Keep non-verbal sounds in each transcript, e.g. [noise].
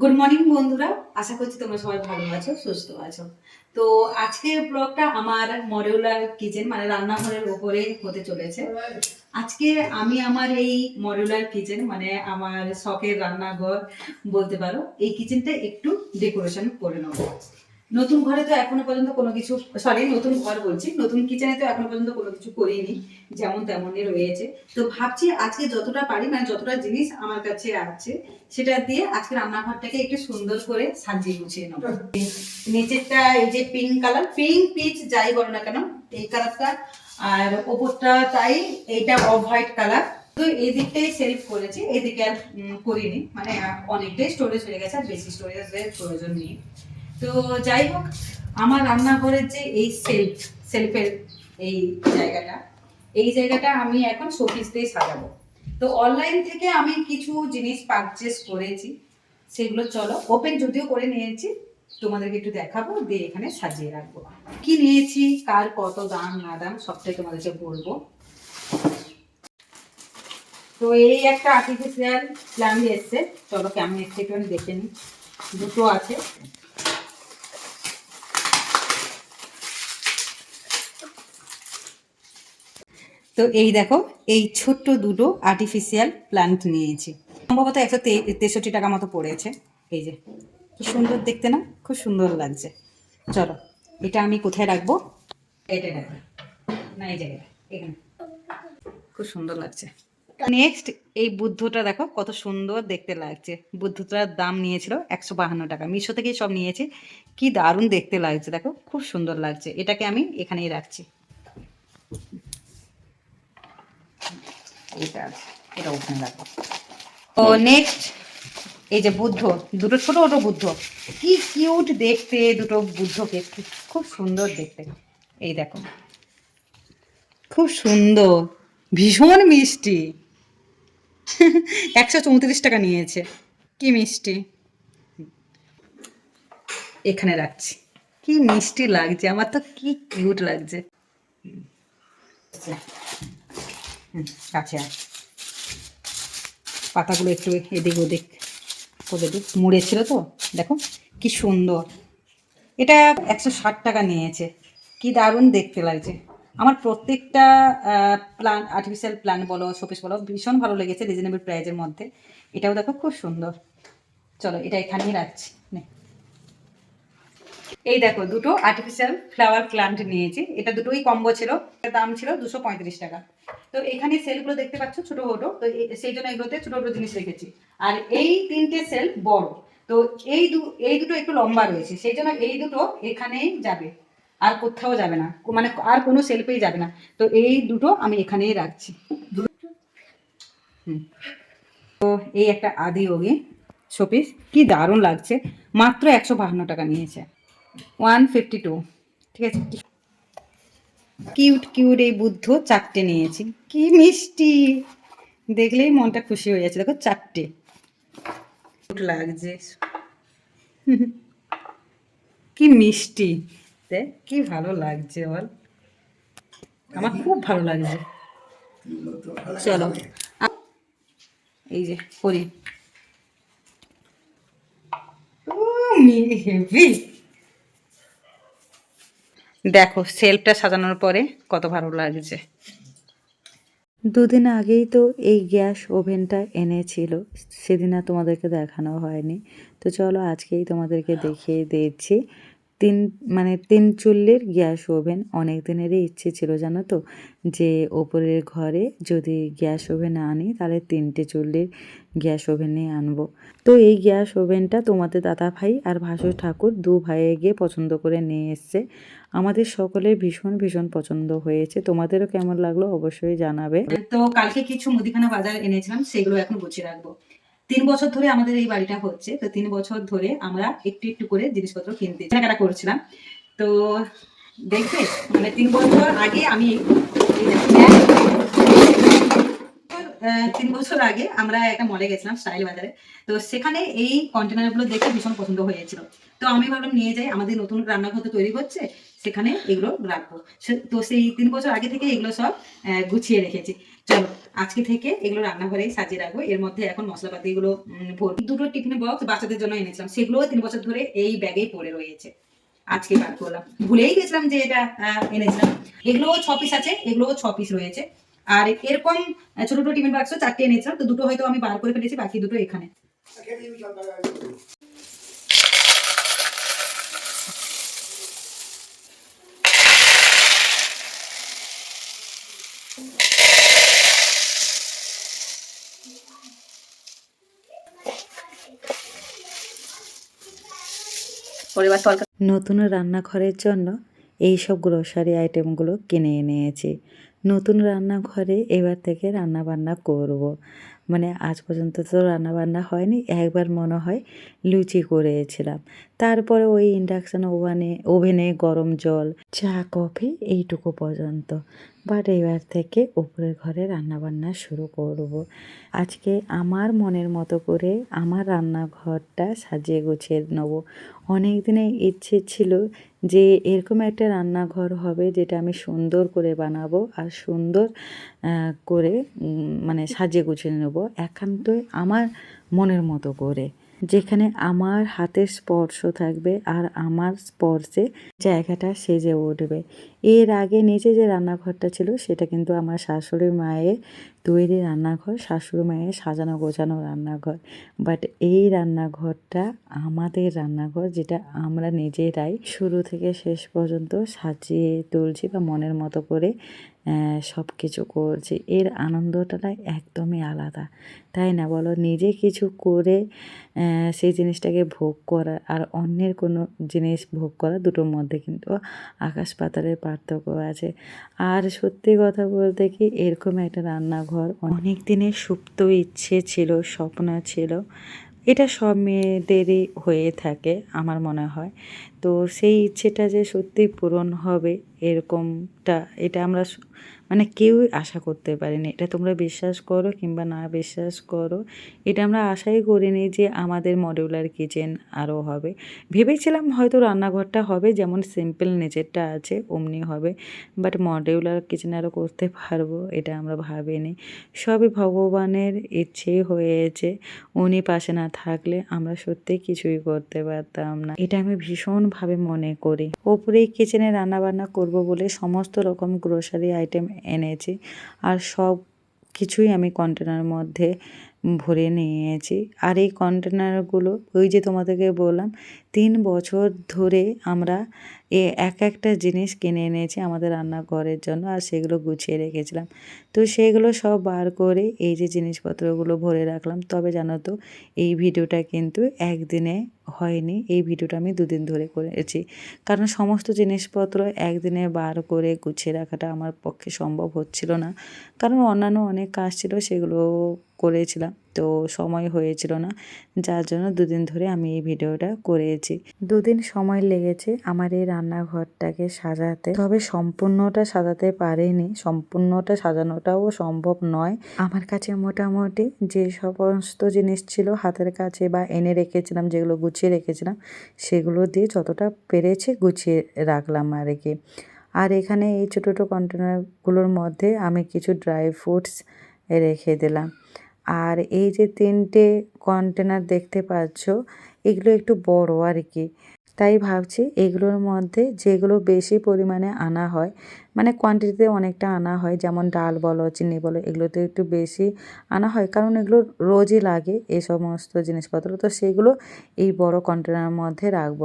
Good morning বন্ধুরা। আশা করছি তোমরা সবাই ভালো আছো, সুস্থ আছো। তো আজকে ব্লগটা আমার মডিউলার কিচেন মানে রান্নাঘরের ওপরে হতে চলেছে। আজকে আমি আমার এই মডিউলার কিচেন মানে আমার শখের রান্নাঘর বলতে পারো, এই কিচেনটা একটু ডেকোরেশন করে নেব। নতুন ঘরে তো এখনও পর্যন্ত কোনো কিছু সরি নতুন ঘর বলছি, নতুন কিচেনে তো এখনও পর্যন্ত কোনো কিছু করিনি, যেমন তেমনই রয়েছে। তো ভাবছি আজকে যতটা পারি মানে যতটা জিনিস আমার কাছে আছে, সেটা দিয়ে আজকে রান্নাঘরটাকে একটু সুন্দর করে সাজিয়ে গুছিয়ে নেব। নিচেরটা এই যে পিঙ্ক কালার পিঙ্ক পিচ যাই বলো না কেন, এই কালারটা আর ওপরটা তাই এইটা অফ হোয়াইট কালার তো এই দিকটাই সেলফ করেছি এদিকে আর করিনি মানে অনেকটাই স্টোরেজ হয়ে গেছে, আর বেশি স্টোরেজের প্রয়োজন নেই। তো যাই হোক, আমার রান্নাঘরের যে এই সেলফ সেলফের এই জায়গাটা এই জায়গাটা আমি এখন শোপিস দিয়ে সাজাবো। তো অনলাইন থেকে আমি কিছু জিনিস পারচেস করেছি, সেগুলো চলো ওপেন যদিও করে নিয়েছি, তোমাদেরকে একটু দেখাবো, দিয়ে এখানে সাজিয়ে রাখব। কি নিয়েছি, কার কত দাম, না দাম, সবটাই তোমাদেরকে বলব। তো এই একটা আর্টিফিশিয়াল প্ল্যান্ট এসছে, চলো কেমন এসছে একটু দেখে নিই, দুটো আছে। তো এই দেখো, এই ছোট্ট দুটো আর্টিফিশিয়াল প্ল্যান্ট নিয়েছি। সম্ভবত একশো তেষট্টি টাকা মতো পড়েছে। এই যে, কি সুন্দর দেখতে না? খুব সুন্দর লাগছে। চলো, এটা আমি কোথায় রাখব? এটা রাখব না, এই জায়গায় এখানে। খুব সুন্দর লাগছে। নেক্সট এই বুদ্ধটা দেখো, কত সুন্দর দেখতে লাগছে। বুদ্ধটার দাম নিয়েছিল একশো বাহান্ন টাকা। মিশো থেকেই সব নিয়েছি। কি দারুণ দেখতে লাগছে, দেখো, খুব সুন্দর লাগছে। এটাকে আমি এখানেই রাখছি। এটা আছে এটা ওখানে রাখব ও নেক্সট এই যে বুদ্ধ দুটো ছোট ছোট বুদ্ধ। কি কিউট দেখতে দুটো বুদ্ধকে। খুব সুন্দর দেখতে। এই দেখো। খুব সুন্দর। ভীষণ মিষ্টি। [laughs] একশো চৌত্রিশ টাকা নিয়েছে। কি মিষ্টি। এখানে রাখছি। কি মিষ্টি লাগছে। আমার তো কি কিউট লাগছে। কাছে আয়। পাতাগুলো একটু এদিক ওদিক করে দিই। মুড়ে ছিল তো? দেখো, কি সুন্দর। এটা একশো ষাট টাকা নিয়েছে। কি দারুণ দেখতে লাগছে। আমার প্রত্যেকটা প্লান আর্টিফিশিয়াল প্ল্যান বলো শোপিস বলো, ভীষণ ভালো লেগেছে রিজনেবল প্রাইজের মধ্যে। এটাও দেখো খুব সুন্দর। চলো, এটা এখানেই রাখছি। এই দেখো দুটো আর্টিফিশিয়াল ফ্লাওয়ার প্লান্ট নিয়েছি। এটা দুটোই কম্বো ছিল। দাম ছিল দুশো পঁয়ত্রিশ টাকা। তো এখানে সেলগুলো দেখতে পাচ্ছ, ছোট ছোট তো সেই জন্য এগুলোতে ছোট ছোটো জিনিস রেখেছি। আর এই তিনটে সেল বড়। তো এই দু, এই দুটো একটু লম্বা রয়েছে। সেই জন্য এই দুটো এখানেই যাবে। আর কোথাও যাবে না। মানে আর কোনো সেলফেই যাবে না। তো এই দুটো আমি এখানেই রাখছি। তো এই একটা আদি যোগী শোপিস। কি দারুণ লাগছে। মাত্র একশো বাহান্ন টাকা নিয়েছে। ওয়ান ফিফটি টু ঠিক আছে? কিউট কিউট এই বুদ্ধ চারটে নিয়েছি। কি মিষ্টি! দেখলেই মনটা খুশি হয়ে যাচ্ছে। দেখো, চারটে। লাগছে। কি মিষ্টি! দেখ, কি ভালো লাগছে বল। আমার খুব ভালো লাগছে। চলো। এই যে করি হেভি। দেখো সেলফটা সাজানোর পরে কত ভালো লাগছে। দুদিন আগেই তো এই গ্যাস ওভেনটা এনেছিল, সেদিন আর তোমাদেরকে দেখানো হয়নি। তো চলো আজকেই তোমাদেরকে দেখিয়ে দিচ্ছি। তিন মানে তিন চুল্লির গ্যাস ওভেন। অনেক দিনেরই ইচ্ছে ছিল, জানো তো, যে ওপরের ঘরে যদি গ্যাস ওভেন আনি, তাহলে তিনটে চুল্লির গ্যাস ওভেনে আনব। তো এই গ্যাস ওভেনটা তোমাদের দাদা ভাই আর ভাসুর ঠাকুর দু ভাইয়ে গিয়ে পছন্দ করে নিয়ে এসছে। আমাদের সকলের ভীষণ ভীষণ পছন্দ হয়েছে। তোমাদেরও কেমন লাগল অবশ্যই জানাবে। তো কালকে কিছু মুদিখানা বাজার এনেছিলাম, সেগুলো এখন গুছিয়ে রাখব। তিন বছর ধরে আমাদের এই বাড়িটা হচ্ছে, তো তিন বছর ধরে আমরা একটু একটু করে জিনিসপত্র কিনতে কেনাকাটা করছিলাম। তো দেখবে মানে তিন বছর আগে আমি তিন বছর আগে আমরা একটা মলে গেছিলাম, স্টাইল বাজারে। তো সেখানে এই কন্টেনারগুলো দেখে ভীষণ পছন্দ হয়েছিল। তো আমি ভাবলাম নিয়ে যাই, আমাদের নতুন রান্নাঘর তো তৈরি হচ্ছে, সেখানে এগুলো রাখব। তো সেই তিন বছর আগে থেকে এগুলো সব গুছিয়ে রেখেছি। চলো, আজকে থেকে এগুলো রান্নাঘরে সাজিয়ে রাখব। এর মধ্যে এখন মশলাপাতিগুলো ভর্তি দুটো টিফিন বক্স বাচ্চাদের জন্য এনেছিলাম। সেগুলো তিন বছর ধরে এই ব্যাগেই পড়ে রয়েছে। আজকে বার করলাম। ভুলেই গেছিলাম যে এটা এনেছিলাম। এগুলো ছ পিস আছে এগুলো ছ পিস রয়েছে। আর এরকম ছোট ছোট টিফিন বাক্স চারটে এনেছিলাম। তো দুটো হয়তো আমি বার করে ফেলেছি, বাকি দুটো এখানে। পরিবার তরকারি নতুন রান্নাঘরের জন্য এই সব গ্রোসারি আইটেমগুলো কিনে এনেছি। নতুন রান্নাঘরে এবার থেকে রান্না বান্না করব। মানে আজ পর্যন্ত তো রান্না বান্না হয়নি, একবার মনে হয় লুচি করেছিলাম। তারপরে ওই ইন্ডাকশান ওভেনে ওভেনে গরম জল, চা কফি এইটুকু পর্যন্ত। বাট এবার থেকে উপরের ঘরে রান্না বান্না শুরু করব। আজকে আমার মনের মতো করে আমার রান্নাঘরটা সাজিয়ে গুছিয়ে নেব অনেক দিনের ইচ্ছে ছিল যে এরকম একটা রান্নাঘর হবে যেটা আমি সুন্দর করে বানাবো আর সুন্দর করে মানে সাজিয়ে গুছিয়ে নেব একান্তই আমার মনের মতো করে যেখানে আমার হাতের স্পর্শ থাকবে আর আমার স্পর্শে জায়গাটা সেজে উঠবে। এর আগে নিচে যে রান্নাঘরটা ছিল, সেটা কিন্তু আমার শাশুড়ি মায়ের তৈরি রান্নাঘর, শাশুড়ি মায়ের সাজানো গোছানো রান্নাঘর। বাট এই রান্নাঘরটা আমাদের রান্নাঘর, যেটা আমরা নিজেরাই শুরু থেকে শেষ পর্যন্ত সাজিয়ে তুলছি বা মনের মতো করে সব কিছু করছি। এর আনন্দটা একদমই আলাদা। তাই না বলো? নিজে কিছু করে সেই জিনিসটাকে ভোগ করা আর অন্যের কোনো জিনিস ভোগ করা দুটোর মধ্যে কিন্তু আকাশ পাতালের পার্থক্য আছে। আর সত্যি কথা বলতে কি, এরকম একটা রান্নাঘর অনেক দিনের সুপ্ত ইচ্ছে ছিল, স্বপ্ন ছিল। এটা সব মেয়েদেরই হয়ে থাকে আমার মনে হয়। তো সেই ইচ্ছেটা যে সত্যি পূরণ হবে এরকমটা, এটা আমরা মানে কেউই আশা করতে পারিনি। এটা তোমরা বিশ্বাস করো কিংবা না বিশ্বাস করো। এটা আমরা আশাই করিনি যে আমাদের মডিউলার কিচেন আরও হবে। ভেবেছিলাম হয়তো রান্নাঘরটা হবে, যেমন সিম্পল নেচারটা আছে, অমনি হবে। বাট মডিউলার কিচেন আরও করতে পারব, এটা আমরা ভাবিনি। সবই ভগবানের ইচ্ছেই হয়েছে, উনি পাশে না থাকলে আমরা সত্যি কিছুই করতে পারতাম না। এটা আমি ভীষণভাবে মনে করি। ওপরেই কিচেনে রান্নাবান্না করব বলে সমস্ত রকম গ্রোসারি আইটেম এনেছি। আর সব কিছুই আমি কন্টেনার মধ্যে ভরে নিয়েছি। আর এই কন্টেনারগুলো ওই যে তোমাদেরকে বললাম, তিন বছর ধরে আমরা এ এক একটা জিনিস কিনে এনেছি আমাদের রান্নাঘরের জন্য আর সেগুলো গুছিয়ে রেখেছিলাম। তো সেগুলো সব বার করে এই যে জিনিসপত্রগুলো ভরে রাখলাম। তবে জানো তো, এই ভিডিওটা কিন্তু একদিনে হয়নি, এই ভিডিওটা আমি দুদিন ধরে করেছি। কারণ সমস্ত জিনিসপত্র একদিনে বার করে গুছিয়ে রাখাটা আমার পক্ষে সম্ভব হচ্ছিল না। কারণ অন্যান্য অনেক কাজ ছিল সেগুলো করেছিলাম। তো সময় হয়েছিল না। যার জন্য দুদিন ধরে আমি এই ভিডিওটা করেছি। দুদিন সময় লেগেছে আমার এই রান্নাঘরটাকে সাজাতে। তবে সম্পূর্ণটা সাজাতে পারিনি। সম্পূর্ণটা সাজানোটাও সম্ভব নয়। আমার কাছে মোটামুটি যে সমস্ত জিনিস ছিল হাতের কাছে বা এনে রেখেছিলাম, যেগুলো গুছিয়ে রেখেছিলাম, সেগুলো দিয়ে যতটা পেরেছি গুছিয়ে রাখলাম আর কি আর এখানে এই ছোটো ছোটো কন্টেনারগুলোর মধ্যে আমি কিছু ড্রাই ফ্রুটস রেখে দিলাম। আর এই যে তিনটে কন্টেনার দেখতে পাচ্ছ এগুলো একটু বড় আর কি। তাই ভাবছি এগুলোর মধ্যে যেগুলো বেশি পরিমাণে আনা হয় মানে কোয়ান্টিটিতে অনেকটা আনা হয়, যেমন ডাল বলো, চিনি বলো, এগুলোতে একটু বেশি আনা হয়। কারণ এগুলো রোজই লাগে এই সমস্ত জিনিসপত্র। তো সেগুলো এই বড় কন্টেনারের মধ্যে রাখব।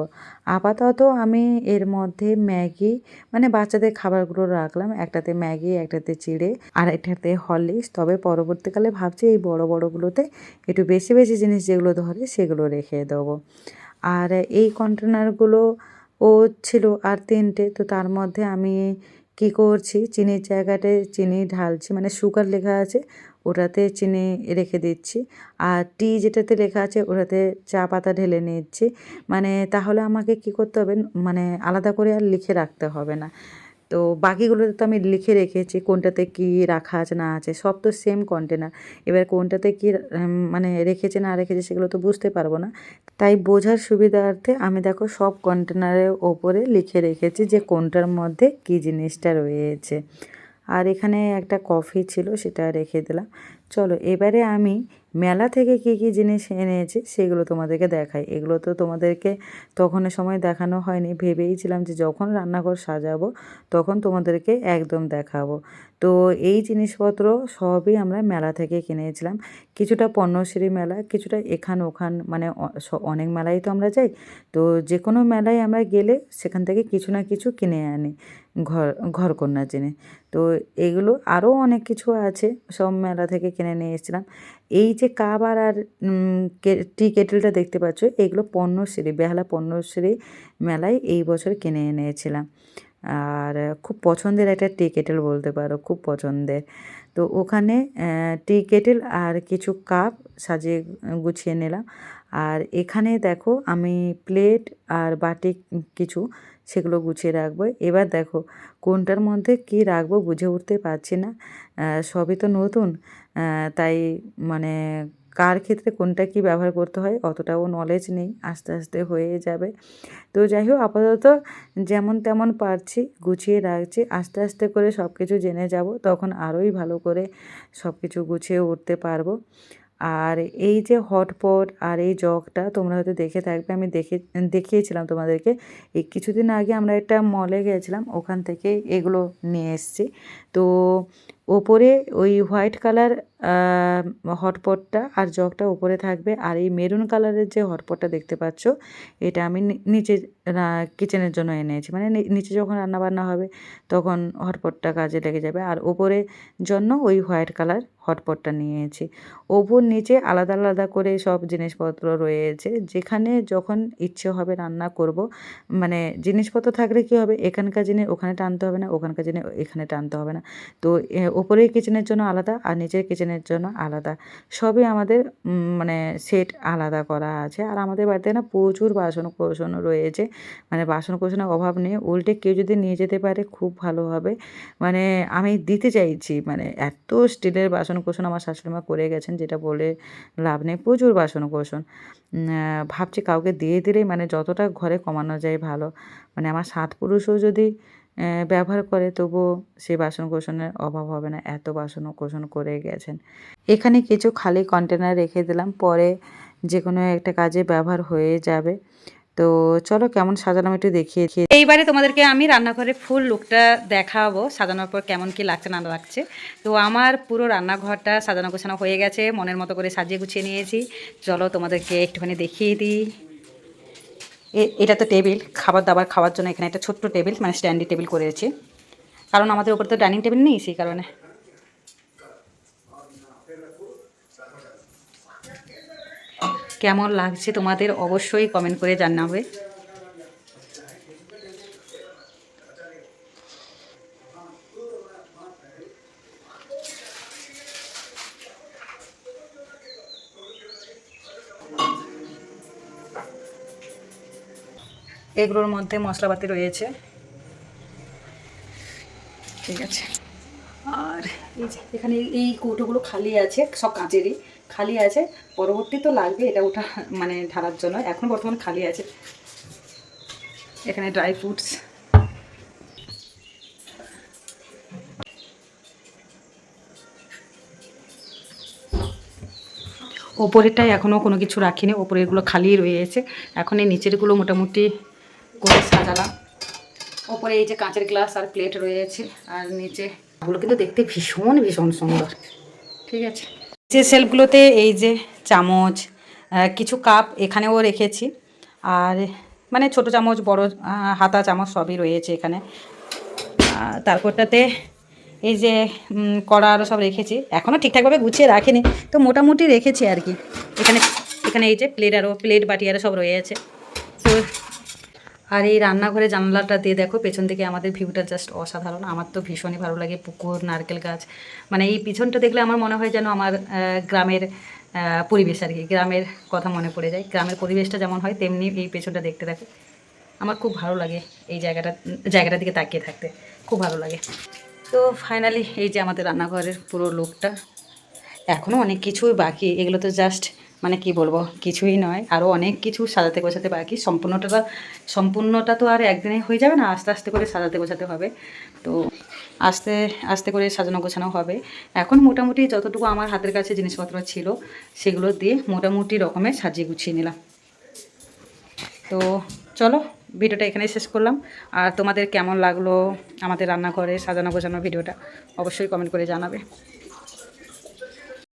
আপাতত আমি এর মধ্যে ম্যাগি মানে বাচ্চাদের খাবারগুলো রাখলাম। একটাতে ম্যাগি, একটাতে চিড়ে, আর একটাতে হরলিক্স। তবে পরবর্তীকালে ভাবছি এই বড় বড়গুলোতে একটু বেশি বেশি জিনিস যেগুলো ধরে সেগুলো রেখে দেবো। আর এই কন্টেনারগুলো ও ছিল আর তিনটে, তো তার মধ্যে আমি কি করছি, চিনির জায়গাটায় চিনি ঢালছি মানে সুগার লেখা আছে, ওটাতে চিনি রেখে দিচ্ছি। আর টি যেটাতে লেখা আছে, ওটাতে চা পাতা ঢেলে নিচ্ছি। মানে তাহলে আমাকে কি করতে হবে মানে আলাদা করে আর লিখে রাখতে হবে না। তো বাকিগুলোতে তো আমি লিখে রেখেছি, কোনটাতে কি রাখা আছে না আছে, সব তো সেম কন্টেনার এবার কোনটাতে কি মানে রেখেছে না রেখেছে সেগুলো তো বুঝতে পারব না। তাই বোঝার সুবিধার্থে আমি দেখো সব কন্টেনারের ওপরে লিখে রেখেছি যে কোনটার মধ্যে কি জিনিসটা রয়েছে। আর এখানে একটা কফি ছিল, সেটা রেখে দিলাম। চলো, এবারে আমি মেলা থেকে কী কী জিনিস এনেছি সেগুলো তোমাদেরকে দেখাই। এগুলো তো তোমাদেরকে তখনের সময় দেখানো হয়নি। ভেবেইছিলাম যে যখন রান্নাঘর সাজাবো তখন তোমাদেরকে একদম দেখাবো। তো এই জিনিসপত্র সবই আমরা মেলা থেকে কিনেছিলাম। কিছুটা পণ্যশ্রী মেলা, কিছুটা এখান ওখান মানে অনেক মেলায় তো আমরা যাই। তো যে কোনো মেলায় আমরা গেলে সেখান থেকে কিছু না কিছু কিনে আনি ঘর ঘরকন্যার জিনিস। তো এগুলো আরও অনেক কিছু আছে সব মেলা থেকে কিনে নিয়ে এসেছিলাম। এই যে কাবার আর কে- টি কেটেলটা দেখতে পাচ্ছ, এগুলো পণ্যশ্রী, বেহালা পণ্যশ্রী মেলায় এই বছর কিনে এনেছিলাম। আর খুব পছন্দের একটা টি কেটেল বলতে পারো, খুব পছন্দের। তো ওখানে টি কেটেল আর কিছু কাপ সাজিয়ে গুছিয়ে নিলাম। আর এখানে দেখো আমি প্লেট আর বাটি কিছু সেগুলো গুছিয়ে রাখব। এবার দেখো কোনটার মধ্যে কি রাখব বুঝে উঠতে পারছি না। সবই তো নতুন। তাই মানে কার ক্ষেত্রে কোনটা কি ব্যবহার করতে হয় অতটাও নলেজ নেই, আস্তে আস্তে হয়ে যাবে। তো যাই হোক, আপাতত যেমন তেমন পারছি, গুছিয়ে রাখছি, আস্তে আস্তে করে সব কিছু জেনে যাব, তখন আরোই ভালো করে সব কিছু গুছিয়ে উঠতে পারব। আর এই যে হটপট আর এই জগটা তোমরা হয়তো দেখে থাকবে, আমি দেখে, দেখিয়েছিলাম তোমাদেরকে, এই কিছুদিন আগে আমরা একটা মলে গেছিলাম, ওখান থেকে এগুলো নিয়ে এসেছি। তো ওপরে ওই হোয়াইট কালার হটপটটা আর জগটা ওপরে থাকবে। আর এই মেরুন কালারের যে হটপটটা দেখতে পাচ্ছ এটা আমি নিচে কিচেনের জন্য এনেছি। মানে নিচে যখন রান্না বান্না হবে তখন হটপটটা কাজে লেগে যাবে। আর ওপরে জন্য ওই হোয়াইট কালার হটপটটা নিয়েছি। ওপর নিচে আলাদা আলাদা করে সব জিনিসপত্র রয়েছে। যেখানে যখন ইচ্ছে হবে রান্না করব মানে জিনিসপত্র থাকলে কী হবে? এখানকার জিনিস ওখানে টানতে হবে না ওখানকার জিনিস এখানে টানতে হবে না। তো এ, ওপরের কিচেনের জন্য আলাদা আর নিচের কিচেনের জন্য আলাদা। সবই আমাদের মানে সেট আলাদা করা আছে। আর আমাদের বাড়িতে না প্রচুর বাসন কোসন রয়েছে। মানে বাসন কোসনের অভাব নেই। উল্টে কেউ যদি নিয়ে যেতে পারে খুব ভালো হবে। মানে আমি দিতে চাইছি মানে এত স্টিলের বাসন কোসন আমার শাশুড়িমা করে গেছেন, যেটা বলে লাভ নেই। প্রচুর বাসন কোসন ভাবছি কাউকে দিয়ে দিলেই মানে যতটা ঘরে কমানো যায় ভালো। মানে আমার সাত পুরুষও যদি ব্যবহার করে, তবুও সেই বাসন কোসনের অভাব হবে না। এত বাসন কোসন করে গেছেন। এখানে কিছু খালি কন্টেনার রেখে দিলাম। পরে যে কোনো একটা কাজে ব্যবহার হয়ে যাবে। তো চলো কেমন সাজালাম একটু দেখিয়ে এইবারে তোমাদেরকে আমি রান্নাঘরে ফুল লুকটা দেখাবো, সাজানোর পর কেমন কি লাগছে না লাগছে। তো আমার পুরো রান্নাঘরটা সাজানো গোছানো হয়ে গেছে। মনের মতো করে সাজিয়ে গুছিয়ে নিয়েছি। চলো তোমাদেরকে একটুখানি দেখিয়ে দিই। এটা তো টেবিল খাবার দাবার খাওয়ার জন্য এখানে একটা ছোট্ট টেবিল মানে স্ট্যান্ডি টেবিল করেছি। কারণ আমাদের উপরে তো ডাইনিং টেবিল নেই সেই কারণে। কেমন লাগছে তোমাদের? অবশ্যই কমেন্ট করে জানাবে। এগুলোর মধ্যে মশলাপাতি রয়েছে। ঠিক আছে। আর এই যে, এখানে এই কৌটোগুলো খালি আছে, সব কাঁচেরই, খালি আছে। পরবর্তী তো লাগবে, এটা ওঠা মানে ঢালার জন্য। এখন বর্তমান খালি আছে। এখানে ড্রাই ফ্রুটস ওপরেরটাই এখনও কোনো কিছু রাখিনি। ওপরেরগুলো খালি রয়েছে। এখন এই নিচেরগুলো মোটামুটি করে সাজালাম। ওপরে এই যে কাঁচের গ্লাস আর প্লেট রয়েছে আর নিচে ওগুলো কিন্তু দেখতে ভীষণ ভীষণ সুন্দর। ঠিক আছে। যে সেলফগুলোতে এই যে চামচ কিছু কাপ এখানেও রেখেছি। আর মানে ছোট চামচ বড় হাতা চামচ সবই রয়েছে এখানে। তারপরটাতে এই যে কড়া আরও সব রেখেছি। এখনও ঠিকঠাকভাবে গুছিয়ে রাখিনি তো মোটামুটি রেখেছি আর কি। এখানে এখানে এই যে প্লেট আরও প্লেট বাটি আরও সব রয়েছে। তো আর এই রান্নাঘরে জানলাটা দিয়ে দেখো, পেছন থেকে আমাদের ভিউটা জাস্ট অসাধারণ। আমার তো ভীষণই ভালো লাগে পুকুর, নারকেল গাছ। মানে এই পিছনটা দেখলে আমার মনে হয় যেন আমার গ্রামের পরিবেশ আর কি। গ্রামের কথা মনে পড়ে যায়। গ্রামের পরিবেশটা যেমন হয়, তেমনি এই পেছনটা দেখতে দেখো। আমার খুব ভালো লাগে এই জায়গাটা, জায়গাটার দিকে তাকিয়ে থাকতে। খুব ভালো লাগে। তো ফাইনালি এই যে আমাদের রান্নাঘরের পুরো লোকটা এখনও অনেক কিছুই বাকি। এগুলো তো জাস্ট মানে কি বলব, কিছুই নয়। আরও অনেক কিছু সাজাতে গোছাতে বাকি। সম্পূর্ণটা সম্পূর্ণটা তো আর একদিনে হয়ে যাবে না, আস্তে আস্তে করে সাজাতে গোছাতে হবে। তো আস্তে আস্তে করে সাজানো গোছানো হবে। এখন মোটামুটি যতটুকু আমার হাতের কাছে জিনিসপত্র ছিল, সেগুলো দিয়ে মোটামুটি রকমের সাজিয়ে গুছিয়ে নিলাম। তো চলো, ভিডিওটা এখানেই শেষ করলাম। আর তোমাদের কেমন লাগল আমাদের রান্নাঘরে সাজানো গোছানো ভিডিওটা, অবশ্যই কমেন্ট করে জানাবে।